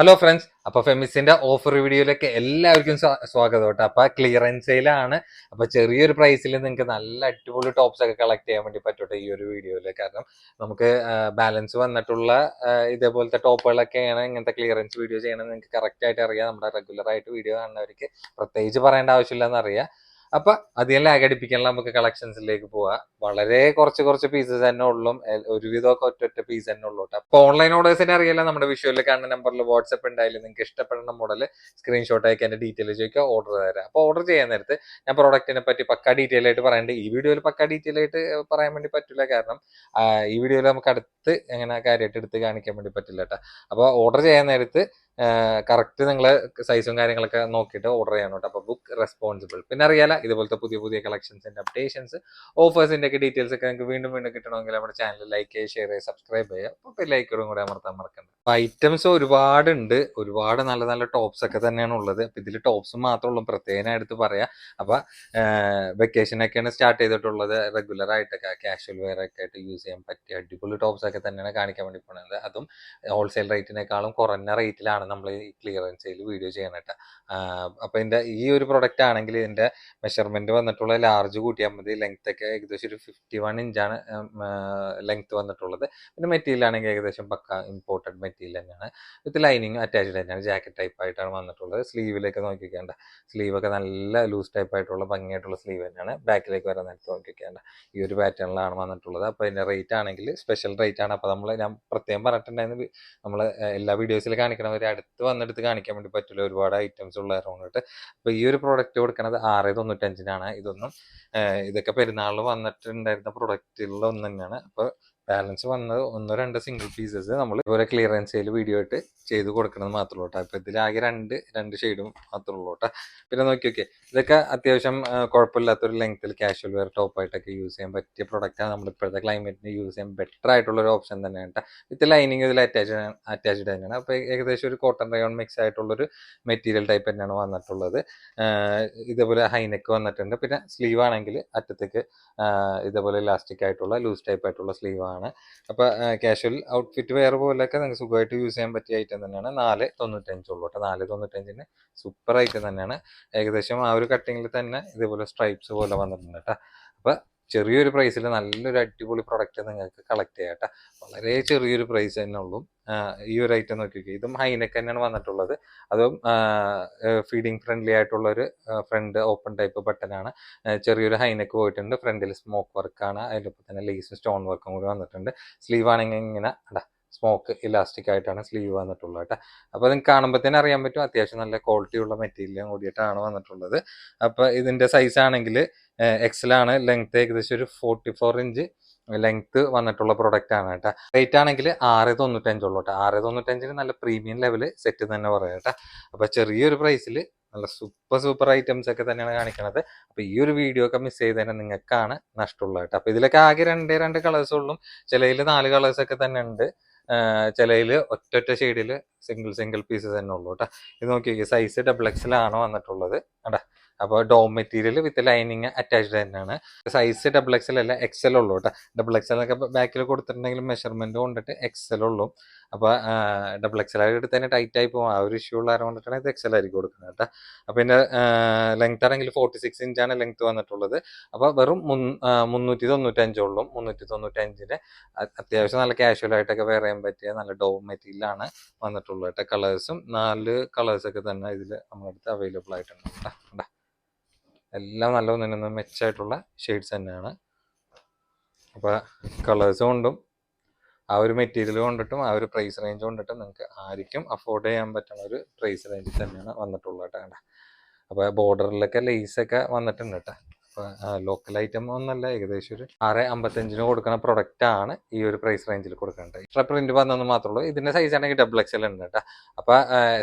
Hello friends അപ്പൊ ഫെമിസിന്റെ offer വീഡിയോയിലേക്ക് എല്ലാവർക്കും സ്വാഗതം കേട്ടോ. അപ്പൊ ക്ലിയറൻസ് സെയിലാണ് അപ്പൊ ചെറിയൊരു പ്രൈസിൽ നിങ്ങൾക്ക് നല്ല അടിപൊളി ടോപ്സ് ഒക്കെ കളക്ട് ചെയ്യാൻ വേണ്ടി പറ്റട്ടെ ഈ ഒരു വീഡിയോയിൽ കാരണം നമുക്ക് ബാലൻസ് വന്നിട്ടുള്ള ഇതേപോലത്തെ ടോപ്പുകളൊക്കെയാണ് ഇങ്ങനത്തെ ക്ലിയറൻസ് വീഡിയോ ചെയ്യണമെന്ന് നിങ്ങൾക്ക് കറക്റ്റ് ആയിട്ട് അറിയാം. നമ്മുടെ റെഗുലർ ആയിട്ട് വീഡിയോ കാണുന്നവർക്ക് പ്രത്യേകിച്ച് പറയേണ്ട ആവശ്യമില്ല എന്നറിയാം അപ്പൊ അതിനെല്ലാം അകടിപ്പിക്കാനുള്ള നമുക്ക് കളക്ഷൻസിലേക്ക് പോവാം. വളരെ കുറച്ച് കുറച്ച് പീസസ് തന്നെ ഉള്ളൂ. ഒരുവിധമൊക്കെ ഒറ്റ പീസ് തന്നെ ഉള്ളൂ അപ്പൊ ഓൺലൈൻ ഓർഡേഴ്സിനെ അറിയില്ല. നമ്മുടെ വിഷ്വലിൽ കാണുന്ന നമ്പറിൽ വാട്സപ്പ് ഉണ്ടായാലും നിങ്ങൾക്ക് ഇഷ്ടപ്പെടുന്ന മോഡൽ സ്ക്രീൻഷോട്ട് അയക്കി എന്റെ ഡീറ്റെയിൽ ചോദിക്കുക ഓർഡർ തരാം. അപ്പൊ ഓർഡർ ചെയ്യാൻ നേരത്ത് ഞാൻ പ്രോഡക്റ്റിനെ പറ്റി പക്ക ഡീറ്റെയിൽ ആയിട്ട് പറയേണ്ടത് ഈ വീഡിയോയിൽ പക്ക ഡീറ്റെയിൽ ആയിട്ട് പറയാൻ വേണ്ടി പറ്റില്ല. കാരണം ഈ വീഡിയോയിൽ നമുക്ക് അടുത്ത് എങ്ങനെ കാര്യമായിട്ട് എടുത്ത് കാണിക്കാൻ വേണ്ടി പറ്റില്ല കേട്ടോ അപ്പോൾ ഓർഡർ ചെയ്യാൻ നേരത്ത് കറക്റ്റ് നിങ്ങൾ സൈസും കാര്യങ്ങളൊക്കെ നോക്കിയിട്ട് ഓർഡർ ചെയ്യണം കേട്ടോ അപ്പോൾ ബുക്ക് റെസ്പോൺസിബിൾ പിന്നെ അറിയാല ഇതുപോലത്തെ പുതിയ പുതിയ കളക്ഷൻസിന്റെ അപ്ഡേഷൻസ് ഓഫേഴ്സിന്റെ ഒക്കെ ഡീറ്റെയിൽസ് ഒക്കെ നിങ്ങൾക്ക് വീണ്ടും വീണ്ടും കിട്ടണമെങ്കിൽ നമ്മുടെ ചാനൽ ലൈക്ക് ചെയ്യുക ഷെയർ ചെയ്യുക സബ്സ്ക്രൈബ് ചെയ്യുക. അപ്പോൾ ലൈക്കോടും കൂടെ അമർത്താൻ മറക്കണ്ട. ഐറ്റംസ് ഒരുപാടുണ്ട്. ഒരുപാട് നല്ല നല്ല ടോപ്സ് ഒക്കെ തന്നെയാണ് ഉള്ളത്. അപ്പോൾ ഇതിൽ ടോപ്സ് മാത്രമേ ഉള്ളൂ. പ്രത്യേകം എടുത്ത് പറയാം. അപ്പോൾ വെക്കേഷൻ ഒക്കെയാണ് സ്റ്റാർട്ട് ചെയ്തിട്ടുള്ളത്. റെഗുലർ ആയിട്ടൊക്കെ കാഷ്വൽ വെയർ ഒക്കെ ആയിട്ട് യൂസ് ചെയ്യാൻ പറ്റിയ അടിപൊളി ടോപ്സ് ഒക്കെ തന്നെയാണ് കാണിക്കാൻ വേണ്ടി പോകുന്നത് അതും ഹോൾസെയിൽ റേറ്റിനേക്കാളും കുറഞ്ഞ റേറ്റിലാണ് നമ്മൾ ഈ ക്ലിയറൻസ് സെയിൽ വീഡിയോ ചെയ്യാനായിട്ട് അപ്പോൾ ഇതിന്റെ ഈ ഒരു പ്രൊഡക്റ്റ് ആണെങ്കിൽ ഇതിന്റെ മെഷർമെന്റ് വന്നിട്ടുള്ള ലാർജ് കൂട്ടിയാൽ മതി. ലെങ്ത് ഒക്കെ ഏകദേശം ഒരു ഫിഫ്റ്റി വൺ ഇഞ്ചാണ് ലെങ്ത് വന്നിട്ടുള്ളത്. പിന്നെ മെറ്റീരിയൽ ആണെങ്കിൽ ഏകദേശം പക്ക ഇമ്പോർട്ടഡ് മെറ്റീരിയൽ തന്നെയാണ്. വിത്ത് ലൈനിങ് അറ്റാച്ച്ഡ് തന്നെയാണ് ജാക്കറ്റ് ടൈപ്പ് ആയിട്ടാണ് വന്നിട്ടുള്ളത്. സ്ലീവിലേക്ക് നോക്കിക്കേണ്ട. സ്ലീവ് ഒക്കെ നല്ല ലൂസ് ടൈപ്പ് ആയിട്ടുള്ള ഭംഗിയായിട്ടുള്ള സ്ലീവ് തന്നെയാണ്. ബാക്കിലേക്ക് വരാൻ നേരത്തെ നോക്കിക്കേണ്ട. ഈ ഒരു പാറ്റേണിലാണ് വന്നിട്ടുള്ളത്. അപ്പോൾ ഇതിന്റെ റേറ്റ് ആണെങ്കിൽ സ്പെഷ്യൽ റേറ്റ് ആണ്. അപ്പോൾ നമ്മൾ ഞാൻ പ്രത്യേകം പറഞ്ഞിട്ടുണ്ടായിരുന്നു. നമ്മൾ എല്ലാ വീഡിയോസിൽ കാണിക്കണവരെ അടുത്ത് വന്നെടുത്ത് കാണിക്കാൻ വേണ്ടി പറ്റില്ല. ഒരുപാട് ഐറ്റംസ് ഉള്ള ഉള്ളതുകൊണ്ടിട്ട് അപ്പോൾ ഈ ഒരു പ്രോഡക്റ്റ് കൊടുക്കുന്നത് ആറ് തൊണ്ണൂറ്റഞ്ചിനാണ്. ഇതൊന്നും ഇതൊക്കെ പെരുന്നാളിൽ വന്നിട്ടുണ്ടായിരുന്ന പ്രൊഡക്റ്റുകളിൽ ഒന്ന് തന്നെയാണ് അപ്പോൾ ബാലൻസ് വന്നത് ഒന്നോ രണ്ടോ സിംഗിൾ പീസസ് നമ്മൾ ഇതുപോലെ ക്ലിയറൻസ് വീഡിയോ ആയിട്ട് ചെയ്ത് കൊടുക്കണത് മാത്രമേ കേട്ടോ അപ്പോൾ ഇതിലാകെ രണ്ട് രണ്ട് ഷെയ്ഡും മാത്രമേ ഉള്ളൂ കേട്ടോ പിന്നെ നോക്കി ഓക്കെ ഇതൊക്കെ അത്യാവശ്യം കുഴപ്പമില്ലാത്തൊരു ലെങ്ത്തിൽ കാഷ്വൽ വെയർ ടോപ്പായിട്ടൊക്കെ യൂസ് ചെയ്യാൻ പറ്റിയ പ്രൊഡക്റ്റാണ് നമ്മൾ ഇപ്പോഴത്തെ ക്ലൈമറ്റിന് യൂസ് ചെയ്യാൻ ബെറ്റർ ആയിട്ടുള്ള ഒരു ഓപ്ഷൻ തന്നെയാണ് കേട്ടോ വിത്ത് ലൈനിങ് ഇതിൽ അറ്റാച്ച് അറ്റാച്ച്ഡ് തന്നെയാണ്. അപ്പോൾ ഏകദേശം ഒരു കോട്ടൺ റയോൺ മിക്സ് ആയിട്ടുള്ളൊരു മെറ്റീരിയൽ ടൈപ്പ് തന്നെയാണ് വന്നിട്ടുള്ളത്. ഇതേപോലെ ഹൈനെക്ക് വന്നിട്ടുണ്ട്. പിന്നെ സ്ലീവ് ആണെങ്കിൽ അറ്റത്തേക്ക് ഇതേപോലെ ഇലാസ്റ്റിക് ആയിട്ടുള്ള ലൂസ് ടൈപ്പ് ആയിട്ടുള്ള സ്ലീവ് ആണ്. അപ്പോൾ കാഷ്വൽ ഔട്ട്ഫിറ്റ് വെയർ പോലെയൊക്കെ നിങ്ങൾക്ക് സുഖമായിട്ട് യൂസ് ചെയ്യാൻ പറ്റിയ ഐറ്റം തന്നെയാണ്. നാല് തൊണ്ണൂറ്റഞ്ചുള്ളൂ കേട്ടോ. നാല് തൊണ്ണൂറ്റഞ്ചിന് സൂപ്പർ ഐറ്റം തന്നെയാണ്. ഏകദേശം ആ ഒരു കട്ടിങ്ങിൽ തന്നെ ഇതേപോലെ സ്ട്രൈപ്സ് പോലെ വന്നിട്ടുണ്ട് കേട്ടോ. അപ്പോൾ ചെറിയൊരു പ്രൈസിൽ നല്ലൊരു അടിപൊളി പ്രൊഡക്റ്റ് നിങ്ങൾക്ക് കളക്ട് ചെയ്യാം കേട്ടോ. വളരെ ചെറിയൊരു പ്രൈസ് തന്നെ ഉള്ളൂ. ഈ ഒരു ഐറ്റം നോക്കിക്കോ. ഇതും ഹൈനെക്ക് തന്നെയാണ് വന്നിട്ടുള്ളത്. അതും ഫീഡിങ് ഫ്രണ്ട്ലി ആയിട്ടുള്ള ഒരു ഫ്രണ്ട് ഓപ്പൺ ടൈപ്പ് ബട്ടനാണ് ചെറിയൊരു ഹൈനെക്ക് പോയിട്ടുണ്ട്. ഫ്രണ്ടിൽ സ്മോക്ക് വർക്കാണ് അതിലൊപ്പം തന്നെ ലേസും സ്റ്റോൺ വർക്കും കൂടി വന്നിട്ടുണ്ട്. സ്ലീവ് ആണെങ്കിൽ ഇങ്ങനെ അടാ സ്മോക്ക് ഇലാസ്റ്റിക് ആയിട്ടാണ് സ്ലീവ് വന്നിട്ടുള്ളത് കേട്ടോ. അപ്പോൾ നിങ്ങൾക്ക് കാണുമ്പോൾ തന്നെ അറിയാൻ പറ്റും അത്യാവശ്യം നല്ല ക്വാളിറ്റി ഉള്ള മെറ്റീരിയലും കൂടിയിട്ടാണ് വന്നിട്ടുള്ളത്. അപ്പോൾ ഇതിന്റെ സൈസ് ആണെങ്കിൽ എക്സലാണ് ലെങ്ത് ഏകദേശം ഒരു ഫോർട്ടി ഫോർ ഇഞ്ച് ലെങ്ത് വന്നിട്ടുള്ള പ്രൊഡക്റ്റ് ആണ് കേട്ടോ. റേറ്റ് ആണെങ്കിൽ ആറ് തൊണ്ണൂറ്റഞ്ചുള്ളൂ കേട്ടോ. ആറ് തൊണ്ണൂറ്റഞ്ചിന് നല്ല പ്രീമിയം ലെവൽ സെറ്റ് തന്നെ പറയാം കേട്ടോ. അപ്പോൾ ചെറിയൊരു പ്രൈസിൽ നല്ല സൂപ്പർ സൂപ്പർ ഐറ്റംസ് ഒക്കെ തന്നെയാണ് കാണിക്കുന്നത് അപ്പോൾ ഈ ഒരു വീഡിയോ ഒക്കെ മിസ് ചെയ്തതിന് നിങ്ങൾക്കാണ് നഷ്ടമുള്ളത് കേട്ടോ. അപ്പോൾ ഇതിലൊക്കെ ആകെ രണ്ടേ രണ്ട് കളേഴ്സുള്ളൂ ചിലയിൽ നാല് കളേഴ്സൊക്കെ തന്നെ ഉണ്ട്. ചിലയിൽ ഒറ്റ ഷെയ്ഡിൽ സിംഗിൾ സിംഗിൾ പീസസ് തന്നെ ഉള്ളൂ കേട്ടോ ഇത് നോക്കിയൊക്കെ സൈസ് ഡബിൾ എക്സിലാണ് വന്നിട്ടുള്ളത്. കേട്ടാ അപ്പോൾ ഡോം മെറ്റീരിയൽ വിത്ത് ലൈനിങ് അറ്റാച്ച്ഡ് തന്നെയാണ്. സൈസ് ഡബിൾ എക്സൽ അല്ല എക്സൽ ഉള്ളൂ കേട്ടോ ഡബിൾ എക്സൽ ഒക്കെ ബാക്കിൽ കൊടുത്തിട്ടുണ്ടെങ്കിൽ മെഷർമെന്റ് കൊണ്ടിട്ട് എക്സൽ ഉള്ളൂ. അപ്പോൾ ഡബിൾ എക്സൽ ആയിട്ട് തന്നെ ടൈറ്റ് ആയി പോകും ആ ഒരു ഇഷ്യൂ ഉള്ളത് കൊണ്ടിട്ടാണ് ഇത് എക്സൽ ആയിരിക്കും കൊടുക്കുന്നത് കേട്ടോ അപ്പോൾ ഇതിന്റെ ലെങ്ത് ആണെങ്കിൽ ഫോർട്ടി സിക്സ് ഇഞ്ചാണ് ലെങ്ത് വന്നിട്ടുള്ളത്. അപ്പോൾ വെറും മുന്നൂറ്റി തൊണ്ണൂറ്റി മുന്നൂറ്റി തൊണ്ണൂറ്റഞ്ചുള്ളൂ മുന്നൂറ്റി തൊണ്ണൂറ്റഞ്ചിന് അ- അത്യാവശ്യം നല്ല കാഷ്വൽ ആയിട്ടൊക്കെ വെയർ ചെയ്യാൻ പറ്റിയ നല്ല ഡോ മെറ്റീരിയലാണ് വന്നിട്ടുള്ളത് കേട്ടോ കളേഴ്സും നാല് കളേഴ്സൊക്കെ തന്നെ ഇതിൽ നമ്മുടെ അടുത്ത് അവൈലബിൾ ആയിട്ടുണ്ട് കേട്ടോ? എല്ലാം നല്ല തന്നെ മെച്ചമായിട്ടുള്ള ഷെയ്ഡ്സ് തന്നെയാണ് അപ്പോൾ കളേഴ്സ് കൊണ്ടും ആ ഒരു മെറ്റീരിയൽ കൊണ്ടിട്ടും ആ ഒരു പ്രൈസ് റേഞ്ച് കൊണ്ടിട്ടും നിങ്ങൾക്ക് ആർക്കും അഫോർഡ് ചെയ്യാൻ പറ്റുന്ന ഒരു പ്രൈസ് റേഞ്ചിൽ തന്നെയാണ് വന്നിട്ടുള്ളത് കേട്ടോ? അപ്പോൾ ബോർഡറിലൊക്കെ ലേസൊക്കെ വന്നിട്ടുണ്ട് കേട്ടോ ലോക്കൽ ഐറ്റം ഒന്നല്ല ഏകദേശം ഒരു ആറ് അമ്പത്തഞ്ചിന് കൊടുക്കുന്ന പ്രൊഡക്റ്റ് ആണ് ഈ ഒരു പ്രൈസ് റേഞ്ചിൽ കൊടുക്കേണ്ടത് എക്സ്ട്രാ പ്രിന്റ് വന്നെന്ന് മാത്രമേ ഉള്ളൂ. ഇതിന്റെ സൈസ് ആണെങ്കിൽ ഡബിൾ എക്സൽ ഉണ്ട് കേട്ടോ. അപ്പൊ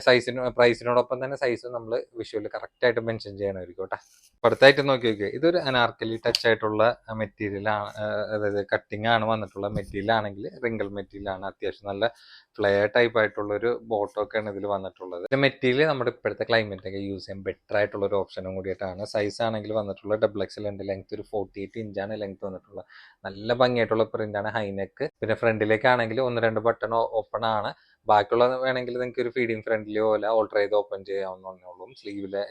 സൈസിന് പ്രൈസിനോടൊപ്പം തന്നെ സൈസ് നമ്മൾ വിഷുവിൽ കറക്റ്റ് ആയിട്ട് മെൻഷൻ ചെയ്യണമായിരിക്കും കേട്ടോ. അടുത്തായിട്ട് നോക്കി നോക്കിയാൽ ഇതൊരു അനാർക്കലി ടച്ച് ആയിട്ടുള്ള മെറ്റീരിയൽ ആണ് അതായത് കട്ടിങ് ആണ് വന്നിട്ടുള്ള മെറ്റീരിയൽ ആണെങ്കിൽ റിങ്കിൾ മെറ്റീരിയൽ ആണ് അത്യാവശ്യം നല്ല ഫ്ലെയർ ടൈപ്പ് ആയിട്ടുള്ള ഒരു ബോട്ടോ ആണ് ഇതിൽ വന്നിട്ടുള്ളത്. ഇതിന്റെ മെറ്റീരിയൽ നമ്മുടെ ഇപ്പോഴത്തെ ക്ലൈമറ്റ് ഒക്കെ യൂസ് ചെയ്യാൻ ബെറ്റർ ആയിട്ടുള്ള ഒരു ഓപ്ഷനും കൂടിയിട്ടാണ് സൈസ് ആണെങ്കിൽ വന്നിട്ടുള്ള ഡബിൾ എക്സൽ ഉണ്ട് ലെങ്ത് ഒരു ഫോർട്ടി എയ്റ്റ് ഇഞ്ചാണ് ലെങ്ത് വന്നിട്ടുള്ളത്. നല്ല ഭംഗിയായിട്ടുള്ള പ്രിന്റാണ് ഹൈനെക്ക് പിന്നെ ഫ്രണ്ടിലേക്കാണെങ്കിൽ ഒന്ന് രണ്ട് ബട്ടൺ ഓപ്പൺ ആണ്. ബാക്കിയുള്ള വേണമെങ്കിൽ നിങ്ങൾക്ക് ഒരു ഫീഡിങ് ഫ്രണ്ടിലോ അല്ല ഓൾട്ടർ ചെയ്ത് ഓപ്പൺ ചെയ്യാവുന്നേ ഉള്ളൂ. സ്ലീവിലെ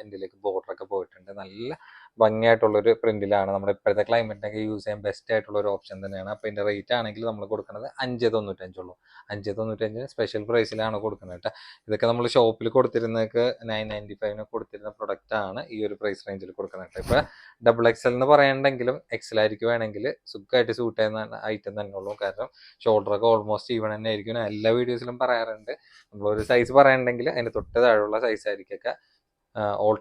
ബോർഡർ ഒക്കെ പോയിട്ടുണ്ട്. നല്ല ഭംഗിയായിട്ടുള്ള ഒരു പ്രിന്റിലാണ് നമ്മുടെ ഇപ്പോഴത്തെ ക്ലൈമറ്റിനൊക്കെ യൂസ് ചെയ്യാൻ ബെസ്റ്റ് ആയിട്ടുള്ള ഒരു ഓപ്ഷൻ തന്നെയാണ്. അപ്പോൾ ഇതിന്റെ റേറ്റ് ആണെങ്കിൽ നമ്മൾ കൊടുക്കുന്നത് അഞ്ച് തൊണ്ണൂറ്റഞ്ചുള്ളൂ അഞ്ച് തൊണ്ണൂറ്റഞ്ചിന് സ്പെഷ്യൽ പ്രൈസിലാണ് കൊടുക്കുന്നത് കേട്ടോ. ഇതൊക്കെ നമ്മൾ ഷോപ്പിൽ കൊടുത്തിരുന്നതൊക്കെ നയൻ നയന്റി ഫൈവിന് കൊടുത്തിരുന്ന പ്രൊഡക്റ്റാണ് ഈ ഒരു പ്രൈസ് റേഞ്ചിൽ കൊടുക്കുന്നത് കേട്ടോ. ഇപ്പോൾ ഡബിൾ എക്സൽ എന്ന് പറയണ്ടെങ്കിലും എക്സൽ ആയിരിക്കും വേണമെങ്കിൽ സുഖമായിട്ട് സൂട്ട് ചെയ്യുന്ന ഐറ്റം തന്നെ ഉള്ളൂ. കാരണം ഷോൾഡറൊക്കെ ഓൾമോസ്റ്റ് ഈവൺ തന്നെ ആയിരിക്കും. എല്ലാ വീഡിയോസിലും പറയാറുണ്ട്. നമ്മളൊരു സൈസ് പറയണ്ടെങ്കിൽ അതിന്റെ തൊട്ട് താഴെയുള്ള സൈസ് ആയിരിക്കൊക്കെ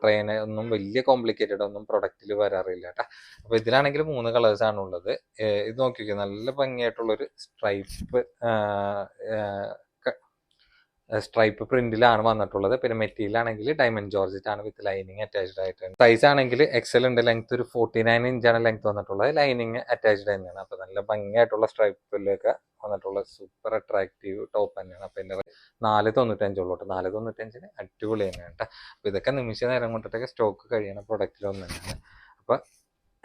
ചെയ്യാൻ ഒന്നും വലിയ കോംപ്ലിക്കേറ്റഡ് ഒന്നും പ്രൊഡക്റ്റിൽ വരാറില്ല കേട്ടോ അപ്പോൾ ഇതിലാണെങ്കിൽ മൂന്ന് കളേഴ്സ് ഉള്ളത് ഇത് നോക്കിക്കോ നല്ല ഭംഗിയായിട്ടുള്ളൊരു സ്ട്രൈപ്പ് സ്ട്രൈപ്പ് പ്രിന്റിലാണ് വന്നിട്ടുള്ളത്. പിന്നെ മെറ്റീരിയൽ ആണെങ്കിൽ ഡയമണ്ട് ജോർജറ്റ് ആണ് വിത്ത് ലൈനിങ് അറ്റാച്ച്ഡ് ആയിട്ടുണ്ട് സൈസ് ആണെങ്കിൽ എക്സൽ ഉണ്ട്. ലെങ്ത് ഒരു ഫോർട്ടി നയൻ ഇഞ്ചാണ് ലെങ്ത് വന്നിട്ടുള്ളത്. ലൈനിങ് അറ്റാച്ച്ഡ് തന്നെയാണ്. അപ്പോൾ നല്ല ഭംഗിയായിട്ടുള്ള സ്ട്രൈപ്പിലൊക്കെ വന്നിട്ടുള്ള സൂപ്പർ അട്രാക്റ്റീവ് ടോപ്പ് തന്നെയാണ്. അപ്പോൾ എന്റെ നാല് തൊണ്ണൂറ്റഞ്ചുള്ളൂ കേട്ടോ നാല് തൊണ്ണൂറ്റഞ്ചിന് അടിപൊളി തന്നെയാണ് കേട്ടോ അപ്പോൾ ഇതൊക്കെ നിമിഷ നേരം കൊണ്ടിട്ടൊക്കെ സ്റ്റോക്ക് കഴിയണ പ്രൊഡക്റ്റിൽ ഒന്ന് തന്നെയാണ് അപ്പോൾ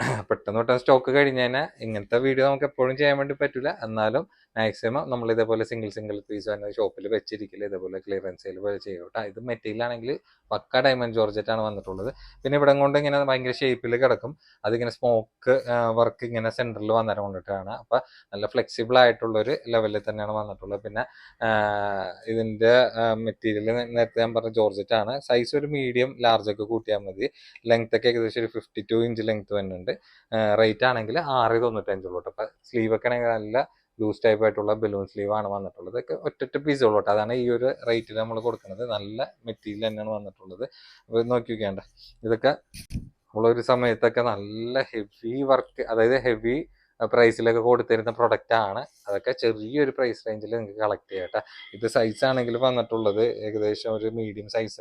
പെട്ടെന്ന് പെട്ടെന്ന് സ്റ്റോക്ക് കഴിഞ്ഞ് കഴിഞ്ഞാൽ ഇങ്ങനത്തെ വീഡിയോ നമുക്ക് എപ്പോഴും ചെയ്യാൻ വേണ്ടി പറ്റില്ല എന്നാലും മാക്സിമം നമ്മൾ ഇതേപോലെ സിംഗിൾ സിംഗിൾ പീസ് തന്നെ ഷോപ്പിൽ വെച്ചിരിക്കില്ല ഇതേപോലെ ക്ലിയറൻസ് പോലെ ചെയ്യും കേട്ടോ. ഇത് മെറ്റീരിയൽ ആണെങ്കിൽ പക്ക ഡയമണ്ട് ജോർജറ്റ് ആണ് വന്നിട്ടുള്ളത്. പിന്നെ ഇവിടെ കൊണ്ട് ഇങ്ങനെ ഭയങ്കര ഷേപ്പിൽ കിടക്കും. അതിങ്ങനെ സ്മോക്ക് വർക്ക് ഇങ്ങനെ സെന്ററിൽ വന്നേരം കൊണ്ടിട്ടാണ്. അപ്പൊ നല്ല ഫ്ലെക്സിബിൾ ആയിട്ടുള്ള ഒരു ലെവലിൽ തന്നെയാണ് വന്നിട്ടുള്ളത്. പിന്നെ ഇതിന്റെ മെറ്റീരിയൽ നേരത്തെ ഞാൻ പറഞ്ഞ ജോർജറ്റ് ആണ്. സൈസ് ഒരു മീഡിയം ലാർജ് ഒക്കെ കൂട്ടിയാൽ മതി. ലെങ്ത് ഒക്കെ ഏകദേശം ഒരു ഫിഫ്റ്റി ടു ഇഞ്ച് ലെങ്ത് വരുന്നുണ്ട് റേറ്റ് ആണെങ്കിൽ ആറ് തൊണ്ണൂറ്റഞ്ചുള്ളൂ അപ്പൊ സ്ലീവ് ഒക്കെ ആണെങ്കിൽ നല്ല ലൂസ് ടൈപ്പ് ആയിട്ടുള്ള ബലൂൺ സ്ലീവ് ആണ് വന്നിട്ടുള്ളത്. ഇതൊക്കെ ഒറ്റൊറ്റ പീസ് ഉള്ളൂ കേട്ടോ. അതാണ് ഈ ഒരു റേറ്റിൽ നമ്മൾ കൊടുക്കുന്നത്. നല്ല മെറ്റീരിയൽ തന്നെയാണ് വന്നിട്ടുള്ളത്. അപ്പോൾ നോക്കി വയ്ക്കേണ്ട ഇതൊക്കെ നമ്മളൊരു സമയത്തൊക്കെ നല്ല ഹെവി വർക്ക് അതായത് ഹെവി പ്രൈസിലൊക്കെ കൊടുത്തിരുന്ന പ്രൊഡക്റ്റ് ആണ്. അതൊക്കെ ചെറിയൊരു പ്രൈസ് റേഞ്ചിൽ നിങ്ങൾക്ക് കളക്ട് ചെയ്യാം കേട്ടോ. ഇത് സൈസ് ആണെങ്കിൽ വന്നിട്ടുള്ളത് ഏകദേശം ഒരു മീഡിയം സൈസ്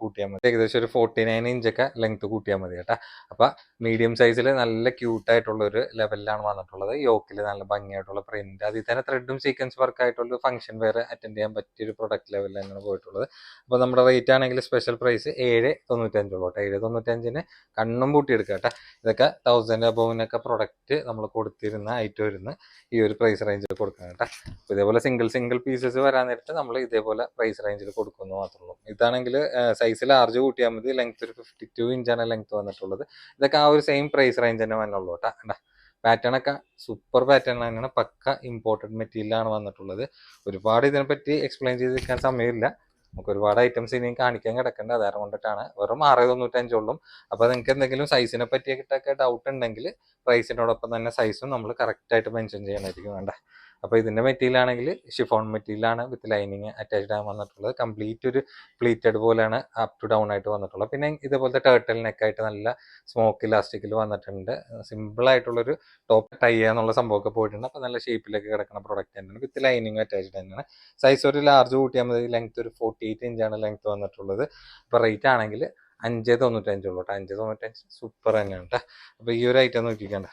കൂട്ടിയാൽ മതി. ഏകദേശം ഒരു ഫോർട്ടി നയൻ ഇഞ്ചൊക്കെ ലെങ്ത് കൂട്ടിയാൽ മതി കേട്ടോ. അപ്പം മീഡിയം സൈസിൽ നല്ല ക്യൂട്ട് ആയിട്ടുള്ള ഒരു ലെവലിലാണ് വന്നിട്ടുള്ളത്. യോക്കിൽ നല്ല ഭംഗിയായിട്ടുള്ള പ്രിന്റ് അതിൽ തന്നെ ത്രെഡും സീക്വൻസ് വർക്ക് ആയിട്ടുള്ള ഫംഗ്ഷൻ വേറെ അറ്റൻഡ് ചെയ്യാൻ പറ്റിയ ഒരു പ്രൊഡക്റ്റ് ലെവലിൽ തന്നെയാണ് പോയിട്ടുള്ളത്. അപ്പോൾ നമ്മുടെ റേറ്റ് ആണെങ്കിൽ സ്പെഷ്യൽ പ്രൈസ് ഏഴ് തൊണ്ണൂറ്റഞ്ചുള്ളൂ കേട്ടോ. ഏഴ് തൊണ്ണൂറ്റഞ്ചിന് കണ്ണും പൂട്ടി എടുക്കുക കേട്ടോ. ഇതൊക്കെ തൗസൻഡ് അബോവിനൊക്കെ പ്രൊഡക്റ്റ് നമ്മൾ കൊടുത്തിരുന്ന ഐറ്റം വരുന്ന ഈ ഒരു പ്രൈസ് റേഞ്ചിൽ കൊടുക്കണം കേട്ടോ. അപ്പോൾ ഇതേപോലെ സിംഗിൾ സിംഗിൾ പീസസ് വരാൻ നേരിട്ട് നമ്മൾ ഇതേപോലെ പ്രൈസ് റേഞ്ചിൽ കൊടുക്കുന്നു മാത്രമേ ഉള്ളൂ. ഇതാണെങ്കിൽ സൈസ് ലാർജ് കൂട്ടിയാൽ മതി. ലെങ്ത് ഒരു ഫിഫ്റ്റി ടു ഇഞ്ചാണ് ലെങ്ത് വന്നിട്ടുള്ളത്. ഇതൊക്കെ ആ ഒരു സെയിം പ്രൈസ് റേഞ്ച് തന്നെ വന്നുള്ളൂ കേട്ടോ. കണ്ടാ? പാറ്റേൺ ഒക്കെ സൂപ്പർ പാറ്റേൺ തന്നെയാണ്. പക്ക ഇമ്പോർട്ടഡ് മെറ്റീരിയലാണ് വന്നിട്ടുള്ളത്. ഒരുപാട് ഇതിനെപ്പറ്റി എക്സ്പ്ലെയിൻ ചെയ്തിരിക്കാൻ സമയമില്ല. നമുക്ക് ഒരുപാട് ഐറ്റംസ് ഇനിയും കാണിക്കാൻ കിടക്കേണ്ട. അതാരം കൊണ്ടിട്ടാണ്. വെറും ആറ് തൊണ്ണൂറ്റഞ്ചുള്ളും അപ്പോൾ നിങ്ങൾക്ക് എന്തെങ്കിലും സൈസിനെ പറ്റിയൊക്കെ ഡൗട്ട് ഉണ്ടെങ്കിൽ പ്രൈസിനോടൊപ്പം തന്നെ സൈസും നമ്മൾ കറക്റ്റ് ആയിട്ട് മെൻഷൻ ചെയ്യണമായിരിക്കും. വേണ്ട. അപ്പോൾ ഇതിന്റെ മെറ്റീരിയൽ ആണെങ്കിൽ ഷിഫോൺ മെറ്റീരിയൽ ആണ് വിത്ത് ലൈനിങ് അറ്റാച്ച്ഡ് ആണ് വന്നിട്ടുള്ളത്. കംപ്ലീറ്റ് ഒരു പ്ലീറ്റഡ് പോലെയാണ് അപ് ടു ഡൗൺ ആയിട്ട് വന്നിട്ടുള്ളത്. പിന്നെ ഇതേപോലത്തെ ടേർട്ടൽ നെക്കായിട്ട് നല്ല സ്മോക്ക് ഇലാസ്റ്റിക്കിൽ വന്നിട്ടുണ്ട്. സിമ്പിൾ ആയിട്ടുള്ളൊരു ടോപ്പ് ടൈ ചെയ്യാന്നുള്ള സംഭവമൊക്കെ പോയിട്ടുണ്ട്. അപ്പോൾ നല്ല ഷേപ്പിലൊക്കെ കിടക്കുന്ന പ്രൊഡക്റ്റ് തന്നെയാണ്. വിത്ത് ലൈനിങ് അറ്റാച്ച്ഡ് തന്നെയാണ്. സൈസ് ഒരു ലാർജ് കൂട്ടിയാൽ മതി. ലെങ്ത് ഒരു ഫോർട്ടി എയ്റ്റ് ഇഞ്ചാണ് ലെങ്ത് വന്നിട്ടുള്ളത്. അപ്പോൾ റേറ്റ് ആണെങ്കിൽ അഞ്ച് തൊണ്ണൂറ്റഞ്ചുള്ളൂ കേട്ടോ അഞ്ച് തൊണ്ണൂറ്റഞ്ച് സൂപ്പർ തന്നെയാണ് കേട്ടോ അപ്പോൾ ഈ ഒരു ഐറ്റം നോക്കിക്കണ്ട.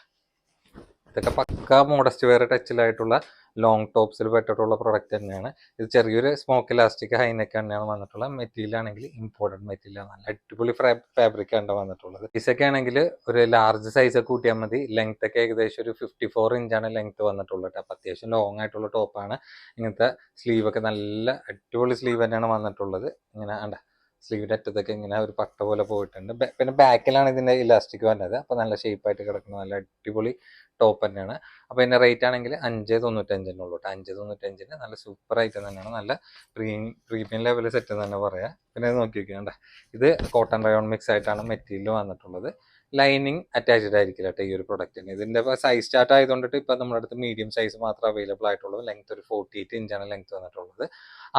ഇതൊക്കെ പക്ക മോഡസ്റ്റ് വെയർ ടച്ചിലായിട്ടുള്ള ലോങ് ടോപ്സിൽ പെട്ടിട്ടുള്ള പ്രൊഡക്റ്റ് തന്നെയാണ്. ഇത് ചെറിയൊരു സ്മോക്ക് ഇലാസ്റ്റിക് ഹൈനെക്ക് തന്നെയാണ് വന്നിട്ടുള്ളത്. മെറ്റീരിയൽ ആണെങ്കിൽ ഇമ്പോർട്ടന്റ് മെറ്റീരിയൽ നല്ല അടിപൊളി ഫാബ്രിക് ആണ് വന്നിട്ടുള്ളത്. ഇസൊക്കെ ആണെങ്കിൽ ഒരു ലാർജ് സൈസ് കൂട്ടിയാൽ മതി. ലെങ്ത് ഒക്കെ ഏകദേശം ഒരു ഫിഫ്റ്റി ഫോർ ഇഞ്ചാണ് ലെങ്ത് വന്നിട്ടുള്ളത് അപ്പം അത്യാവശ്യം ലോങ് ആയിട്ടുള്ള ടോപ്പാണ് ഇങ്ങനത്തെ സ്ലീവ് ഒക്കെ നല്ല അടിപൊളി സ്ലീവ് തന്നെയാണ് വന്നിട്ടുള്ളത്. ഇങ്ങനെ ആണ്ട സ്ലീവിന്റെ അറ്റത്തൊക്കെ ഇങ്ങനെ ഒരു പട്ട പോലെ പോയിട്ടുണ്ട്. പിന്നെ ബാക്കിലാണ് ഇതിന്റെ ഇലാസ്റ്റിക് വന്നത്. അപ്പോൾ നല്ല ഷേപ്പായിട്ട് കിടക്കുന്ന. നല്ല അടിപൊളി ടോപ്പ് തന്നെയാണ്. അപ്പോൾ ഇതിന്റെ റേറ്റ് ആണെങ്കിൽ അഞ്ച് തൊണ്ണൂറ്റഞ്ചിന് ഉള്ളൂ കേട്ടോ. അഞ്ച് തൊണ്ണൂറ്റഞ്ചിന് നല്ല സൂപ്പർ ഐറ്റം തന്നെയാണ്. നല്ല പ്രീമിയം പ്രീമിയം ലെവൽ സെറ്റ് തന്നെ പറയാം. പിന്നെ നോക്കി നോക്കിയാണ്ട ഇത് കോട്ടൺ റയോൺ മിക്സ് ആയിട്ടാണ് മെറ്റീരിയൽ വന്നിട്ടുള്ളത്. ലൈനിങ് അറ്റാച്ച്ഡ് ആയിരിക്കില്ല കേട്ടോ ഈ ഒരു പ്രൊഡക്റ്റിന് ഇതിന്റെ സൈസ് സ്റ്റാർട്ട് ആയതുകൊണ്ടിട്ട് ഇപ്പൊ നമ്മുടെ അടുത്ത് മീഡിയം സൈസ് മാത്രം അവൈലബിൾ ആയിട്ടുള്ളൂ. ലെങ്ത് ഒരു ഫോർട്ടി എയ്റ്റ് ഇഞ്ചാണ് ലെങ്ത് വന്നിട്ടുള്ളത്.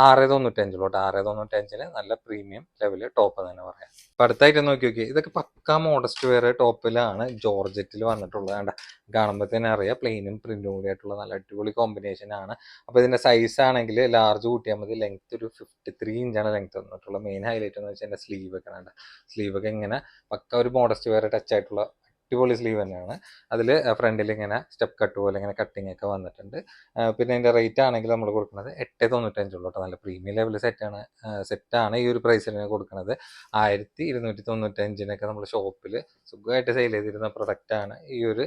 ആറ് തൊണ്ണൂറ്റഞ്ചിലോട്ട് ആറ് തൊണ്ണൂറ്റഞ്ചിന് നല്ല പ്രീമിയം ലെവൽ ടോപ്പ് തന്നെ പറയാം. അപ്പൊ അടുത്തായിട്ട് നോക്കി നോക്കി. ഇതൊക്കെ പക്ക മോഡസ്റ്റ് വെയർ ടോപ്പിലാണ് ജോർജറ്റിൽ വന്നിട്ടുള്ളത് വേണ്ട കാണുമ്പോൾ തന്നെ അറിയാം പ്ലെയിനും പ്രിന്റും കൂടി ആയിട്ടുള്ള നല്ല അടിപൊളി കോമ്പിനേഷൻ ആണ്. അപ്പൊ ഇതിന്റെ സൈസ് ആണെങ്കിൽ ലാർജ് കൂട്ടിയാൽ മതി. ലെങ്ത് ഒരു ഫിഫ്റ്റി ത്രീ ഇഞ്ചാണ് ലെങ്ത് വന്നിട്ടുള്ള മെയിൻ ഹൈലൈറ്റ് എന്ന് വെച്ചാൽ സ്ലീവ് ഒക്കെ വേണ്ട സ്ലീവ് ഒക്കെ ഇങ്ങനെ പക്ക ഒരു മോഡസ്റ്റ് വെയർ ടച്ച് ആയിട്ടുള്ള അടിപൊളി സ്ലീവ് തന്നെയാണ്. അതിൽ ഫ്രണ്ടിൽ ഇങ്ങനെ സ്റ്റെപ്പ് കട്ട് പോലെ ഇങ്ങനെ കട്ടിങ് ഒക്കെ വന്നിട്ടുണ്ട്. പിന്നെ അതിന്റെ റേറ്റ് ആണെങ്കിൽ നമ്മൾ കൊടുക്കുന്നത് എട്ട് തൊണ്ണൂറ്റഞ്ചുള്ളൂ കേട്ടോ. നല്ല പ്രീമിയം ലെവൽ സെറ്റാണ് സെറ്റാണ് ഈ ഒരു പ്രൈസിന് കൊടുക്കുന്നത്. ആയിരത്തി ഇരുന്നൂറ്റി തൊണ്ണൂറ്റഞ്ചിനൊക്കെ നമ്മൾ ഷോപ്പിൽ സുഖമായിട്ട് സെയിൽ ചെയ്തിരുന്ന പ്രൊഡക്റ്റാണ് ഈ ഒരു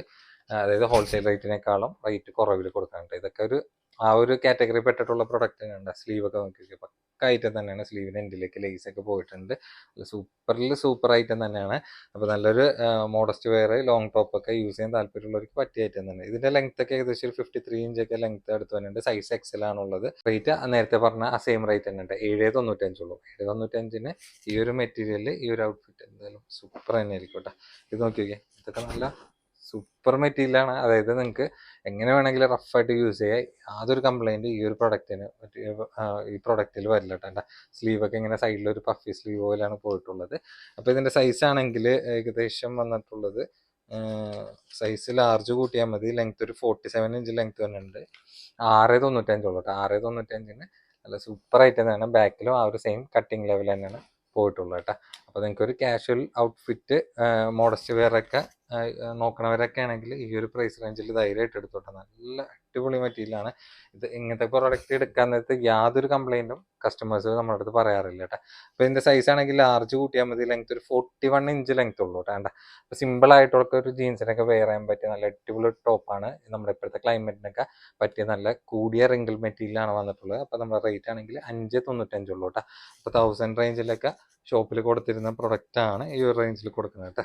അതായത് ഹോൾസെയിൽ റേറ്റിനേക്കാളും റേറ്റ് കുറവിൽ കൊടുക്കാനുണ്ട് ഇതൊക്കെ ഒരു ആ ഒരു കാറ്റഗറി പെട്ടിട്ടുള്ള പ്രൊഡക്റ്റ് തന്നെയുണ്ട് സ്ലീവൊക്കെ നോക്കി ഐറ്റം തന്നെയാണ്. സ്ലീവിന് എൻഡിലേക്ക് ലേസ് ഒക്കെ പോയിട്ടുണ്ട്. സൂപ്പറിൽ സൂപ്പർ ഐറ്റം തന്നെയാണ്. അപ്പോൾ നല്ലൊരു മോഡസ്റ്റ് വെയർ ലോങ് ടോപ്പ് ഒക്കെ യൂസ് ചെയ്യാൻ താല്പര്യമുള്ളവർക്ക് പറ്റിയ ഐറ്റം തന്നെ. ഇതിന്റെ ലെങ്ത് ഒക്കെ ഏകദേശം ഒരു ഫിഫ്റ്റി ത്രീ ഇഞ്ച് ഒക്കെ ലെങ്ത് എടുത്ത് വരുന്നുണ്ട് സൈസ് എക്സൽ ആണുള്ളത് റേറ്റ് നേരത്തെ പറഞ്ഞ ആ സെയിം റേറ്റ് തന്നെ ഉണ്ട്. ഏഴ് തൊണ്ണൂറ്റഞ്ചുള്ളൂ ഏഴ് തൊണ്ണൂറ്റഞ്ചിന് ഈ ഒരു മെറ്റീരിയലിൽ ഈ ഒരു ഔട്ട്ഫിറ്റ് എന്തായാലും സൂപ്പർ തന്നെ ആയിരിക്കും കേട്ടോ. ഇത് നോക്കി നോക്കിയേ ഇതൊക്കെ നല്ല സൂപ്പർ മെറ്റീരിയലാണ് അതായത് നിങ്ങൾക്ക് എങ്ങനെ വേണമെങ്കിലും റഫായിട്ട് യൂസ് ചെയ്യാം. യാതൊരു കംപ്ലൈന്റ് ഈ ഒരു പ്രൊഡക്റ്റിന് ഈ പ്രൊഡക്റ്റിൽ വരില്ല കേട്ടോ സ്ലീവ് ഒക്കെ ഇങ്ങനെ സൈഡിൽ ഒരു പഫി സ്ലീവ് പോലെയാണ് പോയിട്ടുള്ളത്. അപ്പോൾ ഇതിന്റെ സൈസ് ആണെങ്കിൽ ഏകദേശം വന്നിട്ടുള്ളത് സൈസ് ലാർജ് കൂട്ടിയാൽ മതി. ലെങ്ത് ഒരു ഫോർട്ടി സെവൻ ഇഞ്ച് ലെങ്ത് വരുന്നുണ്ട് ആറ് തൊണ്ണൂറ്റഞ്ചുള്ളൂ കേട്ടോ ആറ് തൊണ്ണൂറ്റഞ്ചിന് നല്ല സൂപ്പർ ആയിട്ട് തന്നെയാണ് ബാക്കിലും ആ ഒരു സെയിം കട്ടിങ് ലെവൽ തന്നെയാണ്. പോയിട്ടുള്ളത് കേട്ടോ. അപ്പോൾ നിങ്ങൾക്ക് ഒരു കാഷ്വൽ ഔട്ട്ഫിറ്റ് മോഡസ്റ്റ് വെയറൊക്കെ നോക്കണവരൊക്കെ ആണെങ്കിൽ ഈ ഒരു പ്രൈസ് റേഞ്ചിൽ ധൈര്യമായിട്ട് എടുത്തോട്ടെ. നല്ല അടിപൊളി മെറ്റീരിയലാണ് ഇത് ഇങ്ങനത്തെ പ്രൊഡക്റ്റ് എടുക്കാൻ നേരത്ത് യാതൊരു കംപ്ലൈന്റും കസ്റ്റമേഴ്സ് നമ്മുടെ അടുത്ത് പറയാറില്ല കേട്ടോ. അപ്പോൾ ഇതിന്റെ സൈസ് ആണെങ്കിൽ ലാർജ് കൂട്ടിയാൽ മതി. ലെങ്ത് ഒരു ഫോർട്ടി വൺ ഇഞ്ച് ലെങ്ത് ഉള്ളൂ കേട്ടോ വേണ്ട സിമ്പിൾ ആയിട്ടുള്ള ഒരു ജീൻസിനൊക്കെ വെയർ ചെയ്യാൻ പറ്റിയ നല്ല അടിപൊളി ടോപ്പാണ് നമ്മുടെ ഇപ്പോഴത്തെ ക്ലൈമറ്റിനൊക്കെ പറ്റിയ നല്ല കൂടിയ റിങ്കിൾ മെറ്റീരിയലാണ് വന്നിട്ടുള്ളത്. അപ്പൊ നമ്മുടെ റേറ്റ് ആണെങ്കിൽ അഞ്ച് തൊണ്ണൂറ്റഞ്ചുള്ളൂ കേട്ടോ. അപ്പോൾ തൗസൻഡ് റേഞ്ചിലൊക്കെ ഷോപ്പിൽ കൊടുത്തിരുന്ന പ്രൊഡക്റ്റ് ആണ് ഈ ഒരു റേഞ്ചിൽ കൊടുക്കുന്നത് കേട്ടോ.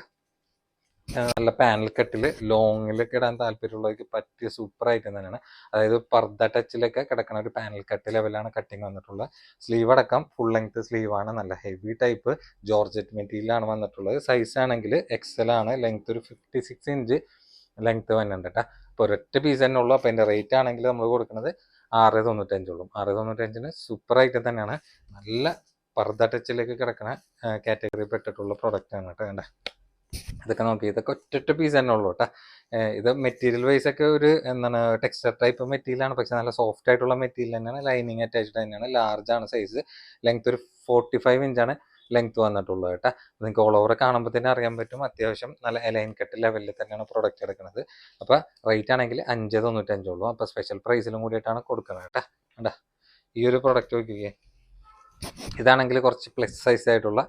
നല്ല പാനൽ കട്ടിൽ ലോങ്ങിലൊക്കെ ഇടാൻ താല്പര്യമുള്ളവർക്ക് പറ്റിയ സൂപ്പർ ഐറ്റം തന്നെയാണ്. അതായത് പർദ്ദ ടച്ചിലൊക്കെ കിടക്കുന്ന ഒരു പാനൽ കട്ട് ലെവലാണ് കട്ടിങ് വന്നിട്ടുള്ളത് സ്ലീവ് അടക്കം ഫുൾ ലെങ്ത് സ്ലീവ് ആണ്. നല്ല ഹെവി ടൈപ്പ് ജോർജറ്റ് മെറ്റീരിയലാണ് വന്നിട്ടുള്ളത്. സൈസ് ആണെങ്കിൽ എക്സൽ ആണ്. ലെങ്ത് ഒരു ഫിഫ്റ്റി സിക്സ് ഇഞ്ച് ലെങ്ത് വന്നിട്ടുണ്ട് കേട്ടോ അപ്പോൾ ഒരൊറ്റ പീസ് തന്നെ ഉള്ളൂ. അപ്പോൾ അതിന്റെ റേറ്റ് ആണെങ്കിൽ നമ്മൾ കൊടുക്കുന്നത് ആറ് തൊണ്ണൂറ്റഞ്ചുള്ളൂ ആറ് തൊണ്ണൂറ്റഞ്ചിന് സൂപ്പർ ഐറ്റം തന്നെയാണ്. നല്ല പർദ്ദ ടച്ചിലേക്ക് കിടക്കുന്ന കാറ്റഗറി പെട്ടിട്ടുള്ള പ്രൊഡക്റ്റ് ആണ് കേട്ടോ വേണ്ട ഇതൊക്കെ നോക്കി. ഇതൊക്കെ ഒറ്റ പീസ് തന്നെ ഉള്ളൂ കേട്ടോ ഇത് മെറ്റീരിയൽ വൈസ് ഒക്കെ ഒരു എന്താണ് ടെക്സ്ചർ ടൈപ്പ് മെറ്റീരിയൽ ആണ്. പക്ഷെ നല്ല സോഫ്റ്റ് ആയിട്ടുള്ള മെറ്റീരിയൽ തന്നെയാണ്. ലൈനിങ് അറ്റാച്ച്ഡ് തന്നെയാണ്. ലാർജ് ആണ് സൈസ് ലെങ്ത് ഒരു ഫോർട്ടി ഫൈവ് ഇഞ്ചാണ് ലെങ്ത് വന്നിട്ടുള്ളൂ കേട്ടോ നിങ്ങൾക്ക് ഓൾ ഓവർ കാണുമ്പോൾ തന്നെ അറിയാൻ പറ്റും. അത്യാവശ്യം നല്ല എലൈൻ കട്ട് ലെവലിൽ തന്നെയാണ് പ്രൊഡക്റ്റ് എടുക്കുന്നത്. അപ്പോൾ റേറ്റ് ആണെങ്കിൽ അഞ്ച് തൊണ്ണൂറ്റഞ്ചുള്ളൂ അപ്പോൾ സ്പെഷ്യൽ പ്രൈസിലും കൂടിയിട്ടാണ് കൊടുക്കുന്നത് കേട്ടോ കണ്ടാ? ഈ ഒരു പ്രൊഡക്റ്റ് നോക്കിയേ ഇതാണെങ്കിൽ കുറച്ച് പ്ലസ് സൈസ് ആയിട്ടുള്ള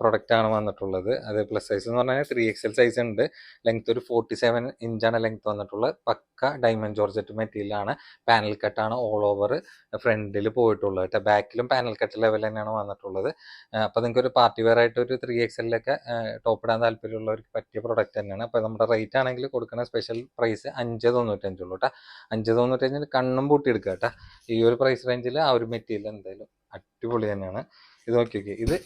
പ്രൊഡക്റ്റ് ആണ് വന്നിട്ടുള്ളത്. അത് പ്ലസ് സൈസ് എന്ന് പറഞ്ഞാൽ ത്രീ എൽ സൈസ് ഉണ്ട്. ലെങ്ത് ഒരു ഫോർട്ടി സെവൻ ഇഞ്ചാണ് ലെങ്ത് വന്നിട്ടുള്ളത്. പക്ക ഡയമണ്ട് ജോർജറ്റ് മെറ്റീരിയൽ ആണ്. പാനൽ കട്ടാണ് ഓൾ ഓവർ ഫ്രണ്ടിൽ പോയിട്ടുള്ളത് കേട്ടോ ബാക്കിലും പാനൽ കട്ട് ലെവൽ തന്നെയാണ് വന്നിട്ടുള്ളത്. അപ്പോൾ നിങ്ങൾക്ക് ഒരു പാർട്ടി വെയർ ആയിട്ട് ഒരു ത്രീ എക്സലിലൊക്കെ ടോപ്പ് ഇടാൻ താല്പര്യമുള്ളവർക്ക് പറ്റിയ പ്രൊഡക്റ്റ് തന്നെയാണ്. അപ്പോൾ നമ്മുടെ റേറ്റ് ആണെങ്കിൽ കൊടുക്കുന്ന സ്പെഷ്യൽ പ്രൈസ് അഞ്ച് തൊണ്ണൂറ്റഞ്ചുള്ളൂ കേട്ടോ അഞ്ച് തൊണ്ണൂറ്റഞ്ചിന് കണ്ണും പൂട്ടി എടുക്കുക കേട്ടോ ഈ ഒരു പ്രൈസ് റേഞ്ചിൽ ആ ഒരു മെറ്റീരിയൽ എന്തായാലും അടിപൊളി തന്നെയാണ്. ഇത് നോക്കി നോക്കി ഇത്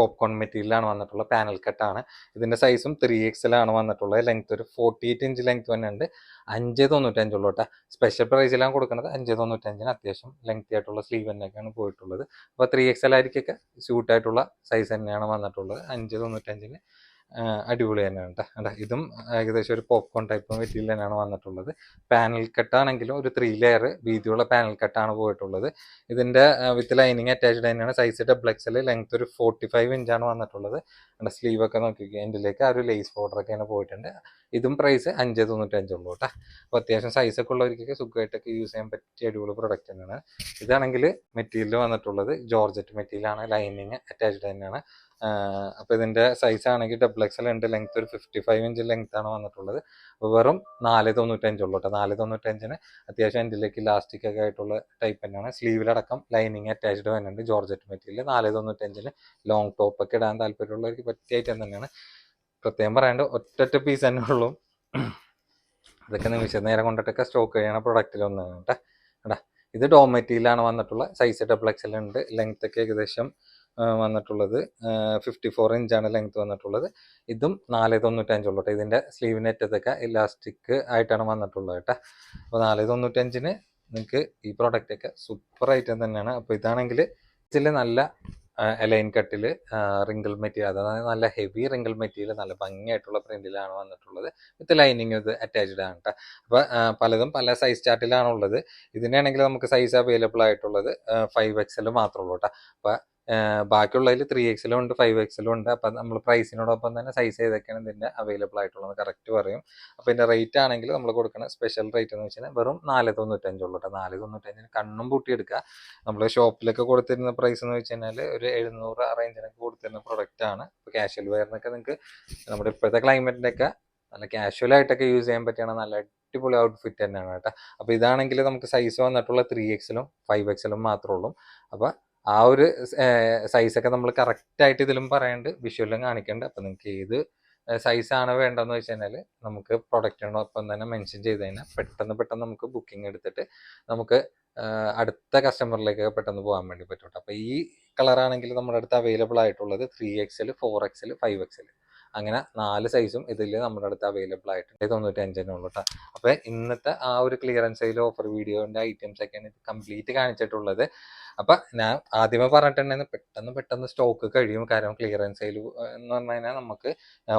പോപ്കോൺ മെറ്റീരിയലാണ് വന്നിട്ടുള്ള പാനൽ കട്ടാണ് ഇതിന്റെ സൈസും ത്രീ എക്സിലാണ് വന്നിട്ടുള്ളത്. ലെങ്ത് ഒരു ഫോർട്ടി എയ്റ്റ് ഇഞ്ച് ലെങ്ത് തന്നെ ഉണ്ട്. അഞ്ച് തൊണ്ണൂറ്റഞ്ചുള്ളൂ കേട്ടോ സ്പെഷ്യൽ പ്രൈസിലാണ് കൊടുക്കുന്നത്. അഞ്ച് തൊണ്ണൂറ്റഞ്ചിന് അത്യാവശ്യം ലെങ്ത്തി ആയിട്ടുള്ള സ്ലീവ് തന്നെയൊക്കെയാണ് പോയിട്ടുള്ളത്. അപ്പോൾ ത്രീ എക്സൽ ആയിരിക്കൊക്കെ സ്യൂട്ടായിട്ടുള്ള സൈസ് തന്നെയാണ് വന്നിട്ടുള്ളത്. അഞ്ച് തൊണ്ണൂറ്റഞ്ചിന് അടിപൊളി തന്നെയാണ് കേട്ടോ ഇതും ഏകദേശം ഒരു പോപ്കോൺ ടൈപ്പ് മെറ്റീരിയൽ തന്നെയാണ് വന്നിട്ടുള്ളത്. പാനൽ കട്ടാണെങ്കിലും ഒരു ത്രീ ലെയർ വീതിയുള്ള പാനൽ കട്ടാണ് പോയിട്ടുള്ളത്. ഇതിന്റെ വിത്ത് ലൈനിങ് അറ്റാച്ച്ഡ് തന്നെയാണ്. സൈസ് ഡബിൾ എക്സൽ ലെങ്ത് ഒരു ഫോർട്ടി ഫൈവ് ഇഞ്ചാണ് വന്നിട്ടുള്ളത്. അതിന്റെ സ്ലീവ് ഒക്കെ നോക്കിക്കുക എൻഡിലേക്ക് ആ ഒരു ലേസ് ബോർഡർ തന്നെ പോയിട്ടുണ്ട്. ഇതും പ്രൈസ് അഞ്ച് തൊണ്ണൂറ്റഞ്ചുള്ളൂ കേട്ടോ അപ്പോൾ അത്യാവശ്യം സൈസ് ഒക്കെ ഉള്ളവർക്കൊക്കെ സുഖമായിട്ടൊക്കെ യൂസ് ചെയ്യാൻ പറ്റിയ അടിപൊളി പ്രൊഡക്റ്റ് തന്നെയാണ്. ഇതാണെങ്കിൽ മെറ്റീരിയൽ വന്നിട്ടുള്ളത്. ജോർജറ്റ് മെറ്റീരിയലാണ്. ലൈനിങ് അറ്റാച്ച്ഡ് തന്നെയാണ്. അപ്പോൾ ഇതിന്റെ സൈസ് ആണെങ്കിൽ ഡബിൾ എക്സൽ ഉണ്ട്. ലെങ്ത് ഒരു ഫിഫ്റ്റി ഫൈവ് ഇഞ്ച് ലെങ്ത് ആണ് വന്നിട്ടുള്ളത്. അപ്പോൾ വെറും നാല് തൊണ്ണൂറ്റഞ്ചുള്ളൂ കേട്ടോ നാല് തൊണ്ണൂറ്റഞ്ചിന് അത്യാവശ്യം എന്റെലേക്ക് ഇലാസ്റ്റിക് ഒക്കെ ആയിട്ടുള്ള ടൈപ്പ് തന്നെയാണ്. സ്ലീവിലടക്കം ലൈനിങ് അറ്റാച്ച്ഡ് വരുന്നുണ്ട് ജോർജറ്റ് മെറ്റീരിയൽ നാല് തൊണ്ണൂറ്റഞ്ചിന് ലോങ് ടോപ്പ് ഒക്കെ ഇടാൻ താല്പര്യമുള്ളവർക്ക് പറ്റിയ ഐറ്റം തന്നെയാണ്. പ്രത്യേകം പറയാണ്ട് ഒറ്റ പീസ് തന്നെ ഉള്ളൂ. അതൊക്കെ നിമിഷം നേരം കൊണ്ടിട്ടൊക്കെ സ്റ്റോക്ക് ചെയ്യണ പ്രൊഡക്റ്റിൽ കേട്ടോ ഇത് ഡോ മെറ്റീരിയലാണ് വന്നിട്ടുള്ള സൈസ് ഡബിൾ എക്സൽ ഉണ്ട്. ലെങ്ത് ഒക്കെ ഏകദേശം വന്നിട്ടുള്ളത്. ഫിഫ്റ്റി ഫോർ ഇഞ്ചാണ് ലെങ്ത് വന്നിട്ടുള്ളത്. ഇതും നാല് തൊണ്ണൂറ്റഞ്ചുള്ളൂ കേട്ടോ. ഇതിന്റെ സ്ലീവിന്റെ അറ്റത്തൊക്കെ ഇലാസ്റ്റിക് ആയിട്ടാണ് വന്നിട്ടുള്ളത് കേട്ടോ. അപ്പോൾ നാല് തൊണ്ണൂറ്റഞ്ചിന് നിങ്ങൾക്ക് ഈ പ്രോഡക്റ്റൊക്കെ സൂപ്പർ ഐറ്റം തന്നെയാണ്. അപ്പോൾ ഇതാണെങ്കിൽ ഇതിൽ നല്ല എലൈൻ കട്ടിൽ റിങ്കിൾ മെറ്റീരിയൽ അതായത് നല്ല ഹെവി റിങ്കിൾ മെറ്റീരിയൽ നല്ല ഭംഗിയായിട്ടുള്ള പ്രിന്റിലാണ് വന്നിട്ടുള്ളത്. വിത്ത് ലൈനിങ് ഇത് അറ്റാച്ച്ഡ് ആണ് കേട്ടോ. അപ്പോൾ പലതും പല സൈസ് ചാർട്ടിലാണുള്ളത് ഇതിനാണെങ്കിൽ നമുക്ക് സൈസ് അവൈലബിൾ ആയിട്ടുള്ളത് ഫൈവ് എക്സൽ മാത്രമേ ഉള്ളൂ കേട്ടോ. അപ്പോൾ ബാക്കിയുള്ളതിൽ ത്രീ എക്സിലും ഉണ്ട് ഫൈവ് എക്സിലും ഉണ്ട്. അപ്പം നമ്മൾ പ്രൈസിനോടൊപ്പം തന്നെ സൈസ് ഏതൊക്കെയാണ് ഇതിന്റെ അവൈലബിൾ ആയിട്ടുള്ളത് കറക്റ്റ് പറയും. അപ്പോൾ ഇതിന്റെ റേറ്റ് ആണെങ്കിൽ നമ്മൾ കൊടുക്കുന്ന സ്പെഷ്യൽ റേറ്റ് എന്ന് വെച്ചാൽ വെറും നാല് തൊണ്ണൂറ്റഞ്ചുള്ളൂ കേട്ടോ നാല് തൊണ്ണൂറ്റഞ്ചിന് കണ്ണും പൂട്ടിയെടുക്കുക. നമ്മൾ ഷോപ്പിലൊക്കെ കൊടുത്തിരുന്ന പ്രൈസ് എന്ന് വെച്ച് കഴിഞ്ഞാൽ ഒരു എഴുന്നൂറ് ആ റേഞ്ചിനൊക്കെ കൊടുത്തിരുന്ന പ്രൊഡക്റ്റ് ആണ്. ഇപ്പോൾ കാഷ്വൽ വെയറിനൊക്കെ നിങ്ങൾക്ക് നമ്മുടെ ഇപ്പോഴത്തെ ക്ലൈമറ്റിന്റെയൊക്കെ നല്ല കാഷ്വൽ ആയിട്ടൊക്കെ യൂസ് ചെയ്യാൻ പറ്റിയാണ് നല്ല അടിപൊളി ഔട്ട്ഫിറ്റ് തന്നെയാണ് കേട്ടോ. അപ്പോൾ ഇതാണെങ്കിൽ നമുക്ക് സൈസ് വന്നിട്ടുള്ള ത്രീ എക്സിലും ഫൈവ് എക്സിലും മാത്രമേ ഉള്ളൂ. അപ്പോൾ ആ ഒരു സൈസൊക്കെ നമ്മൾ കറക്റ്റായിട്ട് ഇതിലും പറയാണ്ട് വിഷ്വലും കാണിക്കേണ്ട. അപ്പോൾ നിങ്ങൾക്ക് ഏത് സൈസ് ആണ് വേണ്ടതെന്ന് വെച്ച് കഴിഞ്ഞാൽ നമുക്ക് പ്രൊഡക്റ്റിനോടൊപ്പം തന്നെ മെൻഷൻ ചെയ്ത് കഴിഞ്ഞാൽ പെട്ടെന്ന് പെട്ടെന്ന് നമുക്ക് ബുക്കിംഗ് എടുത്തിട്ട് നമുക്ക് അടുത്ത കസ്റ്റമറിലേക്ക് പെട്ടെന്ന് പോകാൻ വേണ്ടി പറ്റും അപ്പോൾ ഈ കളർ ആണെങ്കിൽ നമ്മുടെ അടുത്ത് അവൈലബിൾ ആയിട്ടുള്ളത് three XL four XL five XL അങ്ങനെ നാല് സൈസും ഇതിൽ നമ്മുടെ അടുത്ത് അവൈലബിൾ ആയിട്ടുണ്ട്. തൊണ്ണൂറ്റി അഞ്ചിനേ ഉള്ളൂ കേട്ടോ അപ്പോൾ ഇന്നത്തെ ആ ഒരു ക്ലിയറൻസ് ഓഫർ വീഡിയോന്റെ ഐറ്റംസ് ഒക്കെയാണ് കംപ്ലീറ്റ് കാണിച്ചിട്ടുള്ളത്. അപ്പം ഞാൻ ആദ്യമേ പറഞ്ഞിട്ടുണ്ടെങ്കിൽ പെട്ടെന്ന് പെട്ടെന്ന് സ്റ്റോക്ക് കഴിയും. കാരണം ക്ലിയറൻസ് സെയിൽ എന്ന് പറഞ്ഞു കഴിഞ്ഞാൽ നമുക്ക്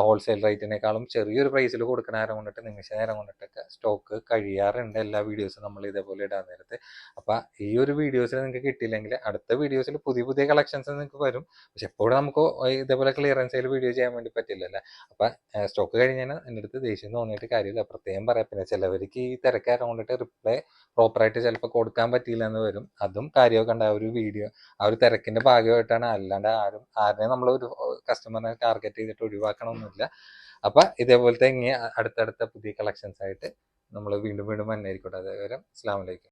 ഹോൾസെയിൽ റേറ്റിനേക്കാളും ചെറിയൊരു പ്രൈസിൽ കൊടുക്കുന്ന നേരം കൊണ്ടിട്ട് നിമിഷ നേരം കൊണ്ടിട്ടൊക്കെ സ്റ്റോക്ക് കഴിയാറുണ്ട് എല്ലാ വീഡിയോസും നമ്മൾ ഇതേപോലെ ഇടാൻ നേരത്ത്. അപ്പം ഈ ഒരു വീഡിയോസിൽ നിങ്ങൾക്ക് കിട്ടിയില്ലെങ്കിൽ അടുത്ത വീഡിയോസിൽ പുതിയ പുതിയ കളക്ഷൻസ് നിങ്ങൾക്ക് വരും. പക്ഷെ എപ്പോഴും നമുക്ക് ഇതേപോലെ ക്ലിയറൻസ് സെയിൽ വീഡിയോ ചെയ്യാൻ വേണ്ടി പറ്റില്ലല്ലോ? അപ്പം സ്റ്റോക്ക് കഴിഞ്ഞാൽ എന്റെ അടുത്ത് ദേഷ്യം തോന്നിയിട്ട് കാര്യമില്ല. പ്രത്യേകം പറയാം. പിന്നെ ചിലവർക്ക് ഈ തിരക്കാരം കൊണ്ടിട്ട് റിപ്ലൈ പ്രോപ്പറായിട്ട് ചിലപ്പോൾ കൊടുക്കാൻ പറ്റിയില്ല എന്ന് വരും. അതും കാര്യമൊക്കെ ഉണ്ട് ആ ഒരു വീഡിയോ ആ ഒരു തിരക്കിന്റെ ഭാഗമായിട്ടാണ്. അല്ലാണ്ട് ആരും ആരെയും നമ്മൾ ഒരു കസ്റ്റമറിനെ ടാർഗറ്റ് ചെയ്തിട്ട് ഒഴിവാക്കണമൊന്നുമില്ല. അപ്പൊ ഇതേപോലത്തെ ഇങ്ങനെ അടുത്തടുത്ത പുതിയ കളക്ഷൻസ് ആയിട്ട് നമ്മൾ വീണ്ടും വീണ്ടും വന്നായിരിക്കട്ടെ അതേവരെ അസ്സാം വലൈക്കും